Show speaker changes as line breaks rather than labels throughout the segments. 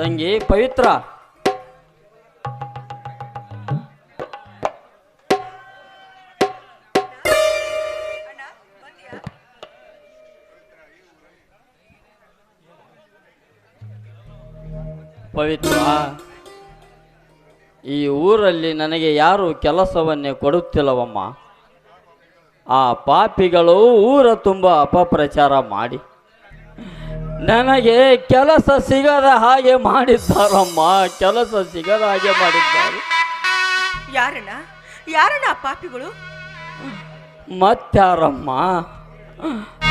ತಂಗಿ ಪವಿತ್ರ. ಪವಿತ್ರ, ಈ ಊರಲ್ಲಿ ನನಗೆ ಯಾರು ಕೆಲಸವನ್ನೇ ಕೊಡುತ್ತಿಲ್ಲವಮ್ಮ? ಆ ಪಾಪಿಗಳು ಊರ ತುಂಬ ಅಪಪ್ರಚಾರ ಮಾಡಿ. ನನಗೆ ಕೆಲಸ ಸಿಗದ ಹಾಗೆ ಮಾಡಿದ್ದಾರಮ್ಮ. ಕೆಲಸ ಸಿಗದ ಹಾಗೆ ಮಾಡಿದ್ದಾರೆ.
ಯಾರಣ್ಣ? ಯಾರಣ್ಣ ಆ ಪಾಪಿಗಳು?
ಮತ್ತಾರಮ್ಮ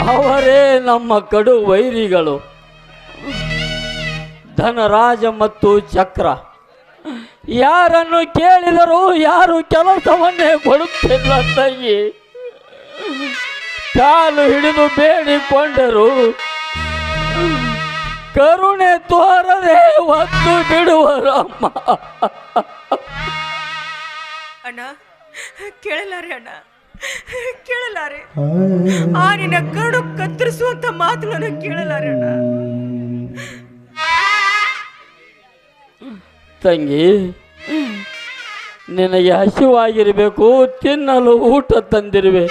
ಅವರೇ ನಮ್ಮ ಕಡು ವೈರಿಗಳು. ಧನರಾಜ ಮತ್ತು ಚಕ್ರ. ಯಾರನ್ನು ಕೇಳಿದರೂ ಯಾರು ಕೆಲಸವನ್ನೇ ಕೊಡುತ್ತಿಲ್ಲ ತಂಗಿ. ಕಾಲು ಹಿಡಿದು ಬೇಡಿಕೊಂಡರು. ಕರುಣೆ ತೋರದೆ ಒತ್ತು ಬಿಡುವರಮ್ಮ
ಅಣ್ಣ ಕೇಳಲಾರೆ ಅಣ್ಣ ಕೇಳಲಾರೆ. ಆ ನಿನ್ನ ಕರುಡು ಕತ್ತರಿಸುವಂತ ಮಾತುಗಳನ್ನು ಕೇಳಲಾರೆ ಅಣ್ಣ.
ತಂಗಿ ನಿನಗೆ ಹಸಿವಾಗಿರಬೇಕು ತಿನ್ನಲು ಊಟ ತಂದಿರುವೆ.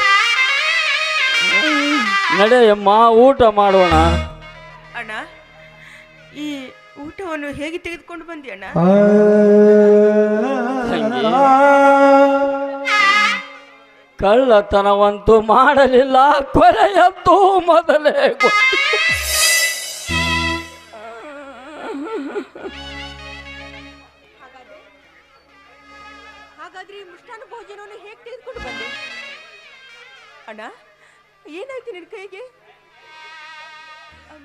ನಡೆಯಮ್ಮ ಊಟ ಮಾಡೋಣ.
ಈ ಊಟವನ್ನು ಹೇಗೆ ತೆಗೆದುಕೊಂಡು ಬಂದಿ ಅಣ್ಣ
ತಂಗಿ ಕಳ್ಳತನವಂತೂ ಮಾಡಲಿಲ್ಲ ಕೊರೆಯದ್ದು ಮೊದಲೇ ಗೊತ್ತು.
ಹಾಗಾದ್ರೆ? ಈ ಭೋಜನವನ್ನು ಹೇಗೆ ತೆಗೆದುಕೊಂಡು ಬಂದೆ? ಅಣ್ಣ ಏನಾಯ್ತು ನಿನ್ನ ಕೈಗೆ?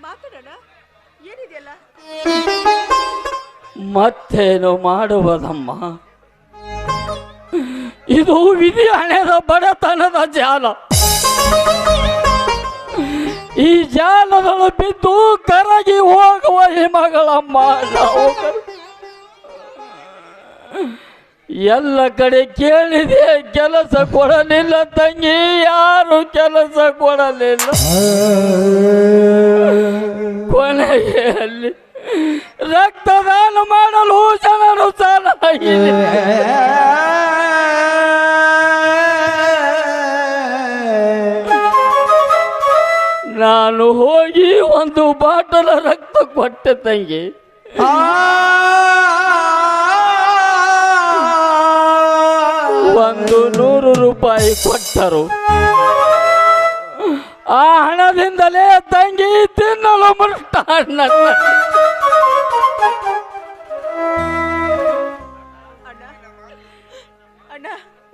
ಮಾತಾಡೋಣ. ಏನಿದೆಯಲ್ಲ?
ಮತ್ತೇನು ಮಾಡುವುದಮ್ಮ? ಇದು ವಿಧಿ ಹಣೆದ ಬಡತನದ ಜಾಲ. ಈ ಜಾಲಗಳು ಬಿದ್ದು ಕರಗಿ ಹೋಗುವ ಈ ಮಗಳಮ್ಮ ನಾವು. ಎಲ್ಲ ಕಡೆ ಕೇಳಿದೆ ಕೆಲಸ ಕೊಡಲಿಲ್ಲ ತಂಗಿ ಯಾರು ಕೆಲಸ ಕೊಡಲಿಲ್ಲ? ಕೊನೆಗೆ ಅಲ್ಲಿ ರಕ್ತದಾನ ಮಾಡಲು ಜನರು ಸಾಲಾಗಿದೆ ನಾನು ಹೋಗಿ ಒಂದು ಬಾಟಲ ರಕ್ತ ಕೊಟ್ಟೆ ತಂಗಿ. ಒಂದು ನೂರು ರೂಪಾಯಿ ಕೊಟ್ಟರು. ಆ ಹಣದಿಂದಲೇ ತಂಗಿ ತಿನ್ನಲು
ಅಣ್ಣ ಅಣ್ಣ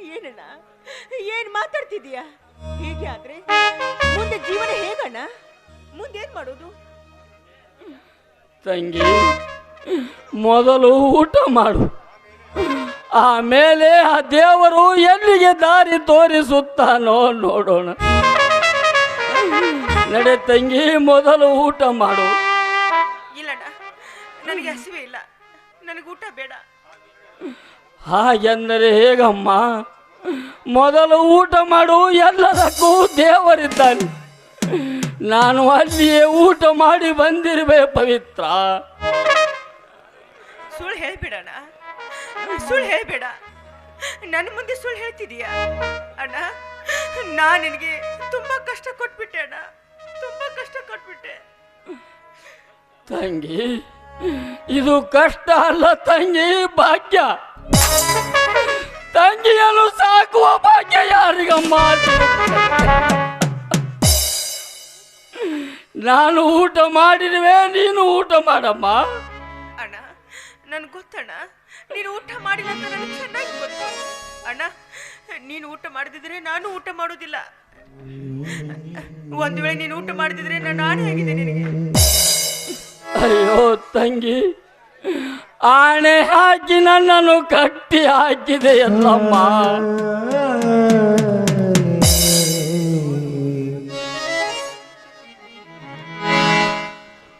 ಏನಣ್ಣ? ಏನ್ ಮಾತಾಡ್ತಿದೀಯ ಹೀಗೆ ಆದ್ರೆ ಮುಂದೆ ಜೀವನ ಹೇಗಣ್ಣ? ಮುಂದೇನ್ ಮಾಡೋದು?
ತಂಗಿ ಮೊದಲು ಊಟ ಮಾಡು. ಆಮೇಲೆ ಆ ದೇವರು ಎಲ್ಲಿಗೆ ದಾರಿ ತೋರಿಸುತ್ತಾನೋ ನೋಡೋಣ. ನಡೆ ತಂಗಿ ಮೊದಲು ಊಟ ಮಾಡು.
ಇಲ್ಲಣ್ಣ ನನಗೆ ಹಸಿವೆ ಇಲ್ಲ. ನನಗೆ ಊಟ ಬೇಡ.
ಹಾಗೆಂದರೆ ಹೇಗಮ್ಮ? ಮೊದಲು ಊಟ ಮಾಡು ಎಲ್ಲದಕ್ಕೂ ದೇವರಿದ್ದಾನೆ. ನಾನು ಅಲ್ಲಿಯೇ ಊಟ ಮಾಡಿ ಬಂದಿರುವೆ ಪವಿತ್ರ.
ಸುಳ್ಳು ಹೇಳ್ಬೇಡಣ್ಣ. ಸುಳ್ಳು ಹೇಳ್ಬೇಡ. ನನ್ನ ಮುಂದೆ ಸುಳ್ಳು ಹೇಳ್ತಿದೀಯ? ಅಣ್ಣ ನಾನು ನಿನಗೆ ತುಂಬಾ ಕಷ್ಟ ಕೊಟ್ಬಿಟ್ಟೆ ಅಣ್ಣ. ತುಂಬಾ ಕಷ್ಟ ಕೊಟ್ಬಿಟ್ಟೆ.
ತಂಗಿ ಇದು ಕಷ್ಟ ಅಲ್ಲ ತಂಗಿ ಭಾಗ್ಯ. ತಂಗಿಯನ್ನು ಸಾಕುವ ಭಾಗ್ಯ ಯಾರಿಗಮ್ಮ? ನಾನು ಊಟ ಮಾಡಿರುವೆ ನೀನು ಊಟ ಮಾಡಮ್ಮ.
ಅಣ್ಣ ನನ್ಗೆ ಗೊತ್ತಣ್ಣ ನೀನು ಊಟ ಮಾಡಿಲ್ಲ ಅಂತ ನನಗೆ ಚೆನ್ನಾಗಿ ಗೊತ್ತು. ಅಣ್ಣ ನೀನು ಊಟ ಮಾಡದಿದ್ರೆ ನಾನು ಊಟ ಮಾಡೋದಿಲ್ಲ. ಒಂದು ವೇಳೆ ನೀನು ಊಟ ಮಾಡ್ತಿದ್ರೆ ನಾನು ಆಣೆ ಆಗಿದೆ ನಿನಗೆ.
ಅಯ್ಯೋ ತಂಗಿ ಆಣೆ ಹಾಕಿ ನನ್ನನ್ನು ಕಟ್ಟಿ ಹಾಕಿದೆ ಎಲ್ಲಮ್ಮ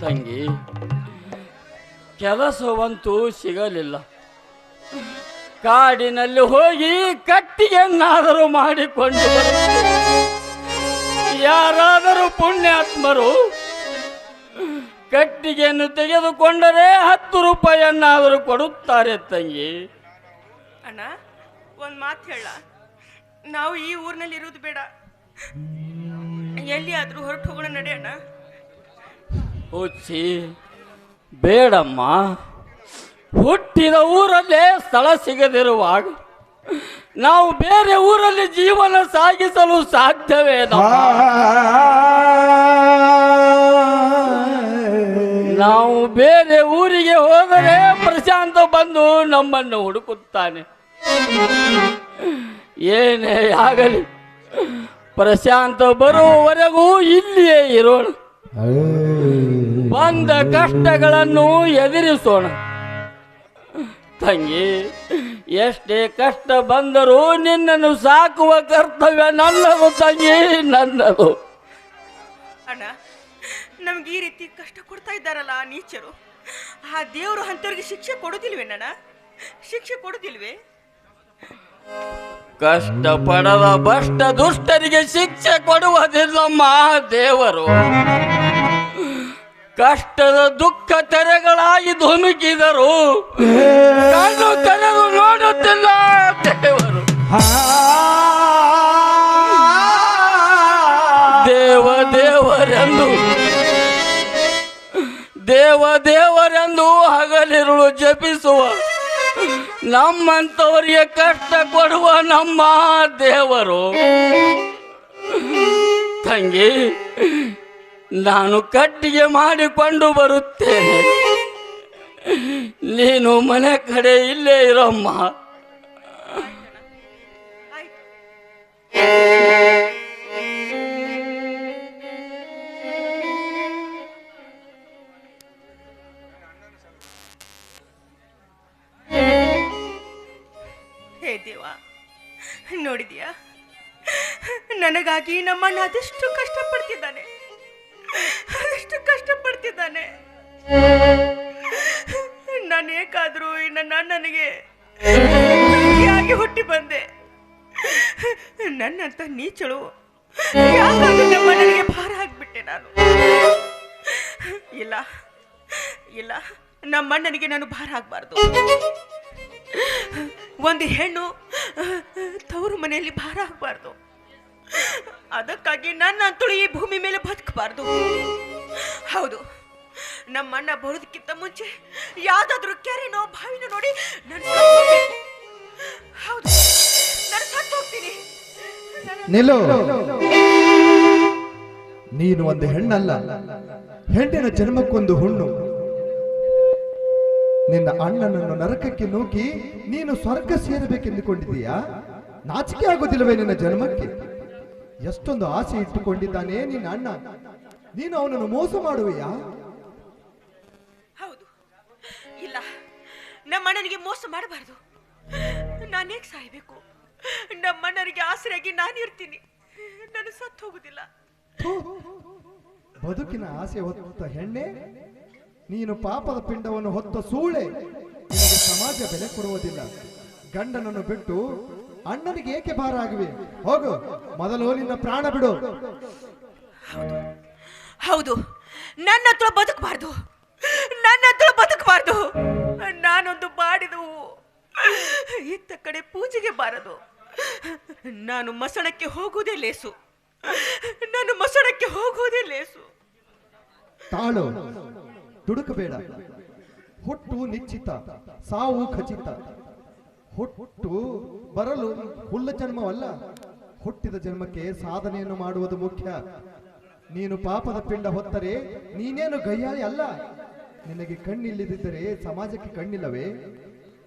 ತಂಗಿ ಕೆಲಸವಂತೂ ಸಿಗಲಿಲ್ಲ ಕಾಡಿನಲ್ಲಿ ಹೋಗಿ ಕಟ್ಟಿಗೆಯನ್ನಾದರೂ ಮಾಡಿಕೊಂಡು. ಯಾರಾದರೂ ಪುಣ್ಯಾತ್ಮರು ಕಟ್ಟಿಗೆಯನ್ನು ತೆಗೆದುಕೊಂಡರೆ ಹತ್ತು ರೂಪಾಯಿಯನ್ನಾದರೂ ಕೊಡುತ್ತಾರೆ ತಂಗಿ.
ಅಣ್ಣ ಒಂದು ಮಾತು ಹೇಳ. ನಾವು ಈ ಊರಿನಲ್ಲಿ ಇರೋದು ಬೇಡ. ಎಲ್ಲಿಯಾದರೂ ಹೊರಟು ಹೋಗೋಣ ನಡೆಯಣ್ಣ
ಹುಚ್ಚಿ ಬೇಡಮ್ಮ. ಹುಟ್ಟಿದ ಊರಲ್ಲೇ ಸ್ಥಳ ಸಿಗದಿರುವಾಗ ನಾವು ಬೇರೆ ಊರಲ್ಲಿ ಜೀವನ ಸಾಗಿಸಲು ಸಾಧ್ಯವೇ ನಾವು ಬೇರೆ ಊರಿಗೆ ಹೋದರೆ ಪ್ರಶಾಂತ ಬಂದು ನಮ್ಮನ್ನು ಹುಡುಕುತ್ತಾನೆ. ಏನೇ ಆಗಲಿ, ಪ್ರಶಾಂತ ಬರುವವರೆಗೂ ಇಲ್ಲಿಯೇ ಇರೋಣ. ಬಂದ ಕಷ್ಟಗಳನ್ನು ಎದುರಿಸೋಣ. ತಂಗಿ, ಎಷ್ಟೇ ಕಷ್ಟ ಬಂದರೂ ನಿನ್ನನ್ನು ಸಾಕುವ ಕರ್ತವ್ಯ ನನ್ನದು ತಂಗಿ, ನನ್ನದು.
ನಮ್ಗೆ ಈ ರೀತಿ ಕಷ್ಟ ಕೊಡ್ತಾ ಇದ್ದಾರಲ್ಲ ಆ ನೀಚರು. ಆ ದೇವರು ಅಂಥವ್ರಿಗೆ ಶಿಕ್ಷೆ ಕೊಡೋದಿಲ್ವೇನಣ್ಣ? ಶಿಕ್ಷೆ ಕೊಡೋದಿಲ್ವೇ?
ಕಷ್ಟ ಪಡದ ಭಷ್ಟ ದುಷ್ಟರಿಗೆ ಶಿಕ್ಷೆ ಕೊಡುವುದಿಲ್ಲಮ್ಮ ದೇವರು ಕಷ್ಟದ ದುಃಖ ತೆರೆಗಳಾಗಿ ಧುಮುಕಿದರು ಕಣ್ಣು ತೆರೆದು ನೋಡುತ್ತಿಲ್ಲ ದೇವರು. ದೇವ ದೇವರೆಂದು ದೇವ ದೇವರೆಂದು ಹಗಲಿರುಳು ಜಪಿಸುವ. ನಮ್ಮಂಥವರಿಗೆ ಕಷ್ಟ ಕೊಡುವ ನಮ್ಮ ದೇವರು. ತಂಗಿ, ನಾನು ಕಟ್ಟಿಗೆ ಮಾಡಿಕೊಂಡು ಬರುತ್ತೇನೆ. ನೀನು ಮನೆ ಕಡೆ ಇಲ್ಲೇ ಇರಮ್ಮ.
ನನಗಾಗಿ ನಮ್ಮಣ್ಣ ಅದೆಷ್ಟು ಕಷ್ಟಪಡ್ತಿದ್ದಾನೆ. ಅದೆಷ್ಟು ಕಷ್ಟಪಡ್ತಿದ್ದಾನೆ. ನಾನು ಏಕಾದ್ರೂ ನನ್ನ ಅಣ್ಣನಿಗೆ ಯಾಕೆ ಹುಟ್ಟಿ ಬಂದೆ. ನನ್ನಂತ ನೀಚಳು ನಮ್ಮ ಭಾರ ಆಗ್ಬಿಟ್ಟೆ ನಾನು. ಇಲ್ಲ ಇಲ್ಲ, ನಮ್ಮಣ್ಣನಿಗೆ ನಾನು ಭಾರ ಆಗಬಾರ್ದು. ಒಂದು ಹೆಣ್ಣು ತವರು ಮನೆಯಲ್ಲಿ ಭಾರ ಆಗಬಾರ್ದು. ಅದಕ್ಕಾಗಿ ನನ್ನ ಅಂತಳು ಈ ಭೂಮಿ ಮೇಲೆ ಬದುಕಬಾರ್ದು. ಹೌದು, ನಮ್ಮಣ್ಣ ಬರೋದಕ್ಕಿಂತ ಮುಂಚೆ ಯಾವ್ದಾದ್ರೂ ಕೆರೆನೋ ಬಾವಿನೋ ನೋಡಿ ನನ್ನ. ಹೌದು ನಾನು ಸತ್ತು
ನಿಲ್ಲು. ನೀನು ಒಂದು ಹೆಣ್ಣಲ್ಲ. ಹೆಣ್ಣಿನ ಜನ್ಮಕ್ಕೊಂದು ಹುಣ್ಣು. ನಿನ್ನ ಅಣ್ಣನನ್ನು ನರಕಕ್ಕೆ ನೂಕಿ ನೀನು ಸ್ವರ್ಗ ಸೇರಬೇಕೆಂದುಕೊಂಡಿದೀಯಾ ನಾಚಿಕೆ ಆಗೋದಿಲ್ಲವೇ ನಿನ್ನ ಜನ್ಮಕ್ಕೆ? ಎಷ್ಟೊಂದು ಆಸೆ ಇಟ್ಟುಕೊಂಡಿದ್ದಾನೆ ನಿನ್ನ ಅಣ್ಣ. ನೀನು ಅವನನ್ನು ಮೋಸ ಮಾಡುವೆಯಾ?
ಹೌದು. ಇಲ್ಲ ನಮ್ಮ ಅಣ್ಣನಿಗೆ ಮೋಸ ಮಾಡಬಾರದು. ನಾನೇಕ್ ಸಾಯ್ಬೇಕು? ನಮ್ಮಣ್ಣನಿಗೆ ಆಸರೆಯಾಗಿ ನಾನು ಇರ್ತೀನಿ. ನಾನು ಸತ್ತು ಹೋಗುದಿಲ್ಲ.
ಬದುಕಿನ ಆಸೆ ಹೊತ್ತ ಹೆಣ್ಣೆ ನೀನು ಪಾಪದ ಪಿಂಡವನ್ನು ಹೊತ್ತ ಸೂಳೆ. ನಿನಗೆ ಸಮಾಜ ಬೆಲೆ ಕೊಡುವುದಿಲ್ಲ. ಗಂಡನನ್ನು ಬಿಟ್ಟು ಅಣ್ಣನಿಗೆ ಏಕೆ ಭಾರ ಆಗಿವೆ? ಹೋಗು ಮೊದಲು ನಿನ್ನ ಪ್ರಾಣ ಬಿಡು.
ಹೌದು ನನ್ನ ಹತ್ರ ಬದುಕಬಾರ್ದು. ನನ್ನ ಹತ್ರ ಬದುಕಬಾರ್ದು. ನಾನೊಂದು ಬಾಡಿದು. ಇತ್ತ ಕಡೆ ಪೂಜೆಗೆ ಬಾರದು. ನಾನು ಮಸಣಕ್ಕೆ ಹೋಗುವುದೇ ಲೇಸು. ನಾನು ಮಸಣಕ್ಕೆ ಹೋಗುವುದೇ ಲೇಸು.
ತಾಳು ದುಡುಕಬೇಡ ಹುಟ್ಟು ನಿಶ್ಚಿತ ಸಾವು ಖಚಿತ. ಹುಟ್ಟು ಬರಲು ಹುಲ್ಲ ಜನ್ಮವಲ್ಲ, ಹುಟ್ಟಿದ ಜನ್ಮಕ್ಕೆ ಸಾಧನೆಯನ್ನು ಮಾಡುವುದು ಮುಖ್ಯ. ನೀನು ಪಾಪದ ಪಿಂಡ ಹೊತ್ತರೆ ನೀನೇನು ಗಯ್ಯಾಳಿ ಅಲ್ಲ. ನಿನಗೆ ಕಣ್ಣಿಲ್ಲದಿದ್ದರೆ ಸಮಾಜಕ್ಕೆ ಕಣ್ಣಿಲ್ಲವೇ?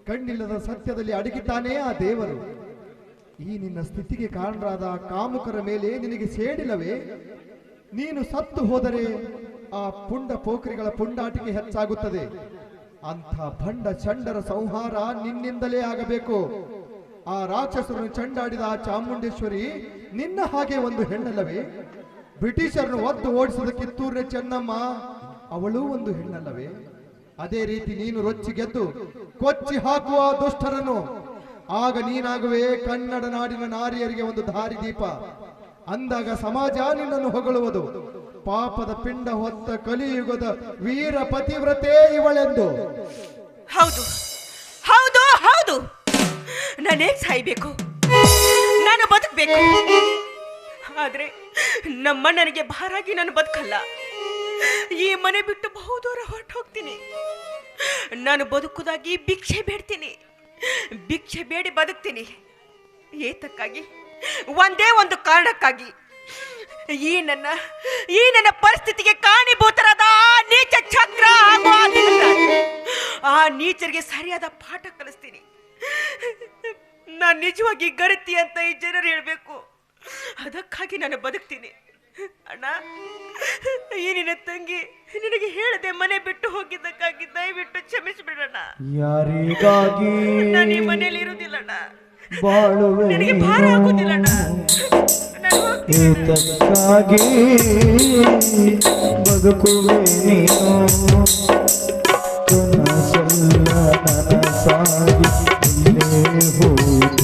ಕಣ್ಣಿಲ್ಲದ ಸತ್ಯದಲ್ಲಿ ಅಡಗಿತಾನೇ ಆ ದೇವರು. ಈ ನಿನ್ನ ಸ್ಥಿತಿಗೆ ಕಾರಣರಾದ ಕಾಮುಕರ ಮೇಲೆ ನಿನಗೆ ಸೇಡಿಲ್ಲವೇ? ನೀನು ಸತ್ತು ಹೋದರೆ ಆ ಪುಂಡ ಪೋಖರಿಗಳ ಪುಂಡಾಟಿಕೆ ಹೆಚ್ಚಾಗುತ್ತದೆ. ಅಂಥ ಭಂಡ ಚಂಡರ ಸಂಹಾರ ನಿನ್ನಿಂದಲೇ ಆಗಬೇಕು. ಆ ರಾಕ್ಷಸರನ್ನು ಚಂಡಾಡಿದ ಆ ಚಾಮುಂಡೇಶ್ವರಿ ನಿನ್ನ ಹಾಗೆ ಒಂದು ಹೆಣ್ಣಲ್ಲವೇ? ಬ್ರಿಟಿಷರನ್ನು ಒದ್ದು ಓಡಿಸಿದ ಕಿತ್ತೂರಿನ ಚೆನ್ನಮ್ಮ. ಅವಳೂ ಒಂದು ಹೆಣ್ಣಲ್ಲವೇ? ಅದೇ ರೀತಿ ನೀನು ರೊಚ್ಚಿ ಗೆದ್ದು ಕೊಚ್ಚಿ ಹಾಕುವ ದುಷ್ಟರನ್ನು. ಆಗ ನೀನಾಗುವೆ ಕನ್ನಡ ನಾಡಿನ ನಾರಿಯರಿಗೆ ಒಂದು ದಾರಿದೀಪ ಅಂದಾಗ ಸಮಾಜ ನಿನ್ನನ್ನು ಹೊಗಳುವುದು. ಪಾಪದ ಪಿಂಡ ಹೊತ್ತ ಕಲಿಯುಗದ ವೀರ ಪತಿವ್ರತೆ ಇವಳೆಂದು.
ಹೌದು ಹೌದು ಹೌದು. ನಾನು ಸಾಯ್ಬೇಕು? ನಾನು ಬದುಕಬೇಕು. ಆದ್ರೆ ನಮ್ಮಣ್ಣನಿಗೆ ಭಾರಾಗಿ ನಾನು ಬದುಕಲ್ಲ. ಈ ಮನೆ ಬಿಟ್ಟು ಬಹುದೂರ ಹೊರಟು ಹೋಗ್ತೀನಿ ನಾನು ಬದುಕುದಾಗಿ ಭಿಕ್ಷೆ ಬೇಡ್ತೀನಿ. ಭಿಕ್ಷೆ ಬೇಡಿ ಬದುಕ್ತೀನಿ. ಏತಕ್ಕಾಗಿ? ಒಂದೇ ಒಂದು ಕಾರಣಕ್ಕಾಗಿ. ಈ ನನ್ನ ಈ ನನ್ನ ಪರಿಸ್ಥಿತಿಗೆ ಕಾರಣೀಭೂತರಾದ ಆ ನೀಚ ಚಕ್ರ ಹಾಗೂ ಆ ನೀಚರಿಗೆ ಸರಿಯಾದ ಪಾಠ ಕಲಿಸ್ತೀನಿ. ನಾನು ನಿಜವಾಗಿ ಗರತಿ ಅಂತ ಈ ಜನರು ಹೇಳಬೇಕು. ಅದಕ್ಕಾಗಿ ನಾನು ಬದುಕ್ತೀನಿ. ಅಣ್ಣ ಈ ನಿನ್ನ ತಂಗಿ ನಿನಗೆ ಹೇಳದೆ ಮನೆ ಬಿಟ್ಟು ಹೋಗಿದ್ದಕ್ಕಾಗಿ ದಯವಿಟ್ಟು ಕ್ಷಮಿಸಿಬಿಡಣ್ಣ.
ಯಾರಿಗಾಗಿ
ನಾನು ಈ ಮನೇಲಿ ಇರುವುದಿಲ್ಲಣ್ಣ
ಬಾಳು
ನನಗೆ ಭಾರ ಆಗುದಿಲ್ಲಣ್ಣ ಅಣ್ಣ.
ಏತಕ್ಕಾಗಿ ಬದುಕುವೆ ನೀನು ಕನಸಲ್ಲ ನನಸಾಗಿ ಇಲ್ಲೇ ಹೋಗಿ